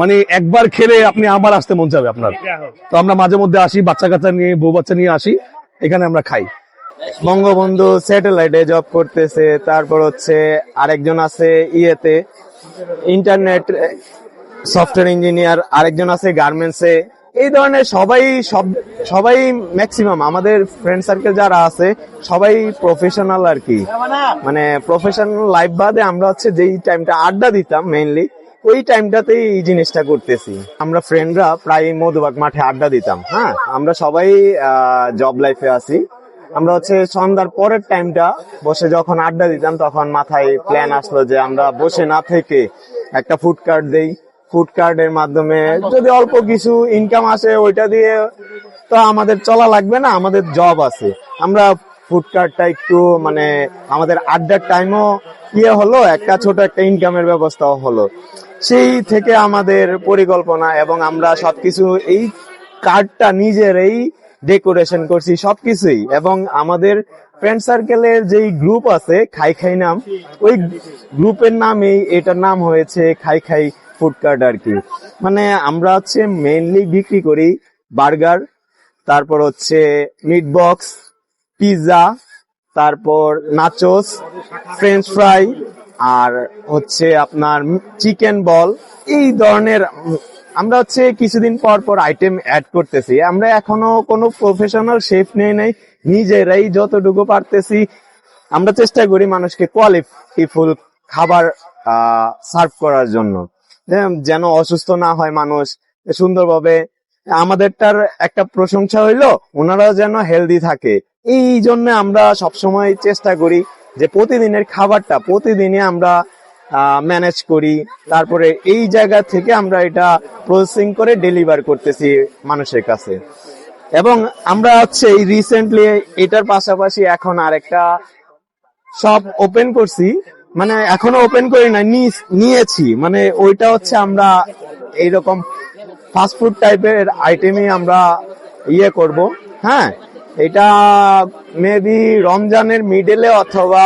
মানে একবার খেলে আপনি আবার আসতে মন যাবে আপনার। তো আমরা মাঝে মধ্যে আসি বাচ্চা কাচ্চা নিয়ে বউ বাচ্চা নিয়ে আসি এখানে আমরা খাই। বঙ্গবন্ধু স্যাটেলাইটে জব করতেছে তারপর হচ্ছে আরেকজন আছে ইয়েতে ইন্টারনেট সফটওয়্যার ইঞ্জিনিয়ার আরেকজন আছে গার্মেন্টসে। এই ধরনের সবাই সব সবাই ম্যাক্সিমাম আমাদের ফ্রেন্ড সার্কেল যারা আছে সবাই প্রফেশনাল আর কি। মানে প্রফেশনাল লাইফ বাদে আমরা হচ্ছে যেই টাইমটা আড্ডা দিতাম মেইনলি ওই টাইমটাতেই এই জিনিসটা করতেছি। আমরা ফ্রেন্ডরা প্রায় মধুবাগ মাঠে আড্ডা দিতাম হ্যাঁ? আমরা সবাই জব লাইফে আছি। আমরা হচ্ছে সন্ধ্যার পরের টাইমটা বসে যখন আড্ডা দিতাম, তখন মাথায় প্ল্যান আসলো যে আমরা বসে না থেকে একটা ফুড কার্ড দেই। ফুড কার্ডের মাধ্যমে যদি অল্প কিছু ইনকাম আসে, ওইটা দিয়ে তো আমাদের চলা লাগবে না, আমাদের জব আছে। আমরা ফুড কার্ডটা একটু মানে আমাদের আড্ডার টাইমও ইয়ে হলো, একটা ছোট একটা ইনকামের ব্যবস্থাও হলো। সেই থেকে আমাদের পরিকল্পনা এবং আমরা সবকিছু এই কার্ডটা নিজেরাই ডেকোরেশন করছি সবকিছুই। এবং আমাদের ফ্রেন্ড সার্কেলের যেই গ্রুপ আছে, খাই খাই নাম, ওই গ্রুপের নামেই এটার নাম হয়েছে খাই খাই ফুড কার্ড আর কি। মানে আমরা হচ্ছে মেইনলি বিক্রি করি বার্গার, তারপর হচ্ছে মিট বক্স পিৎজা তারপর নাচোস ফ্রেঞ্চ ফ্রাই আর হচ্ছে আপনার চিকেন বল, এই ধরনের, আমরা হচ্ছে কিছুদিন পর পর আইটেম অ্যাড করতেছি। আমরা এখনও কোনো প্রফেশনাল শেফ নেই নাই, নিজেরাই যতটুকু পারতেছি, আমরা চেষ্টা করি মানুষকে কোয়ালিটিফুল খাবার সার্ভ করার জন্য। যেন- অসুস্থ না হয় মানুষ, সুন্দরভাবে আমাদেরটার একটা প্রশংসা হইল, ওনারাও যেন হেলদি থাকে। এই জন্য আমরা সবসময় চেষ্টা করি যে প্রতিদিনের খাবারটা প্রতিদিনই আমরা ম্যানেজ করি। তারপরে এই জায়গা থেকে আমরা এটা প্রসেসিং করে ডেলিভার করতেছি মানুষের কাছে। এবং আমরা হচ্ছে এই রিসেন্টলি এটার পাশাপাশি এখন আরেকটা সব ওপেন করছি। মানে এখনও ওপেন করি নি- নিয়েছি। মানে ওইটা হচ্ছে আমরা এইরকম ফাস্টফুড টাইপের আইটেমই আমরা ইয়ে করব। হ্যাঁ? এটা মেবি রমজানের মিডলে অথবা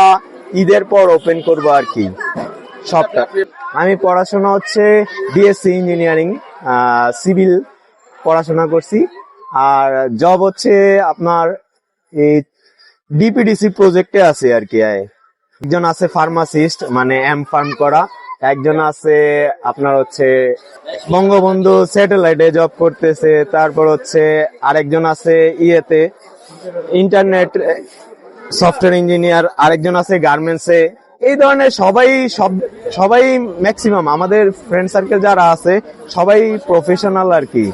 ঈদের পর ওপেন করব আর কি। সবটা। আমি পড়াশোনা হচ্ছে বিএসসি ইঞ্জিনিয়ারিং সিভিল পড়াশোনা করছি। আর জব হচ্ছে আপনার এই ডিপিডিসি প্রজেক্টে আছে আর কি। একজন আছে ফার্মাসিস্ট মানে এম ফার্ম করা। একজন আছে আপনার হচ্ছে বঙ্গবন্ধু স্যাটেলাইটে জব করতেছে। তারপর হচ্ছে আরেকজন আছে ইয়েতে ইন্টারনেট, সফটওয়্যার ইঞ্জিনিয়ার, আরেকজন আছে গার্মেন্টসে। এই ধরনের সবাই সব সবাই ম্যাক্সিমাম আমাদের ফ্রেন্ড সার্কেল যারা আছে, সবাই প্রফেশনাল আর কি।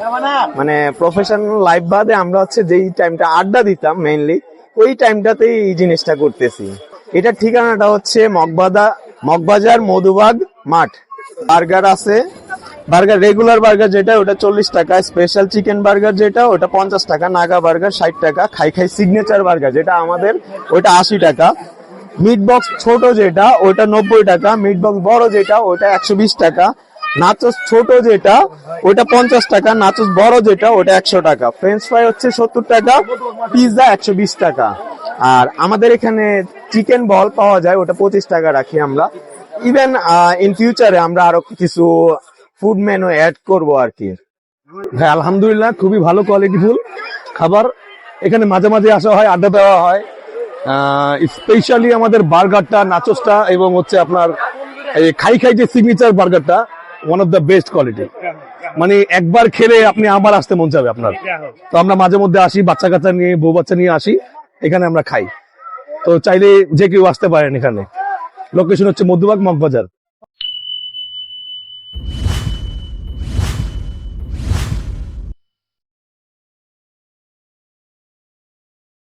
মানে প্রফেশনাল লাইফ বাদে আমরা হচ্ছে যেই টাইমটা আড্ডা দিতাম মেইনলি ওই টাইমটাতেই এই জিনিসটা করতেছি। এটার ঠিকানাটা হচ্ছে মগবাদা মগবাজার মধুবাগ মাঠ। বার্গার আছে বার্গার রেগুলার বার্গার যেটা, ওটা চল্লিশ টাকা। স্পেশাল চিকেন বার্গার যেটা, ওটা পঞ্চাশ টাকা। নাগা বার্গার ষাট টাকা। খাই খাই সিগনেচার বার্গার যেটা আমাদের, ওটা আশি টাকা। মিট বক্স ছোট যেটা, ওটা নব্বই টাকা। মিট বক্স বড় যেটা, ওটা একশো বিশ টাকা। নাচস ছোট যেটা, ওটা পঞ্চাশ টাকা। নাচোস বড় যেটা, ওটা একশো টাকা। ফ্রেঞ্চ ফ্রাই হচ্ছে সত্তর টাকা। পিৎজা একশো বিশ টাকা। আর আমাদের এখানে চিকেন বল পাওয়া যায়, ওটা পঁচিশ টাকা রাখি আমরা। ইভেন ইন ফিউচারে আমরা আরও কিছু ফুড মেনু অ্যাড করব আর কি। হ্যাঁ আলহামদুলিল্লাহ, খুবই ভালো কোয়ালিটিফুল খাবার এখানে মাঝে মাঝে আসা হয়, আড্ডা দেওয়া হয়। স্পেশালি আমাদের বার্গারটা, নাচোসটা এবং হচ্ছে আপনার এই খাই খাই যে signature বার্গারটা one of the best quality মানে একবার খেলে আপনি আবার আসতে মন যাবে আপনার। তো আমরা মাঝে মধ্যে আসি, বাচ্চা কাচ্চা নিয়ে, বউ বাচ্চা নিয়ে আসি, এখানে আমরা খাই। তো চাইলে যে কেউ আসতে পারেন এখানে। লোকেশন হচ্ছে মধ্যবাগ মগবাজার।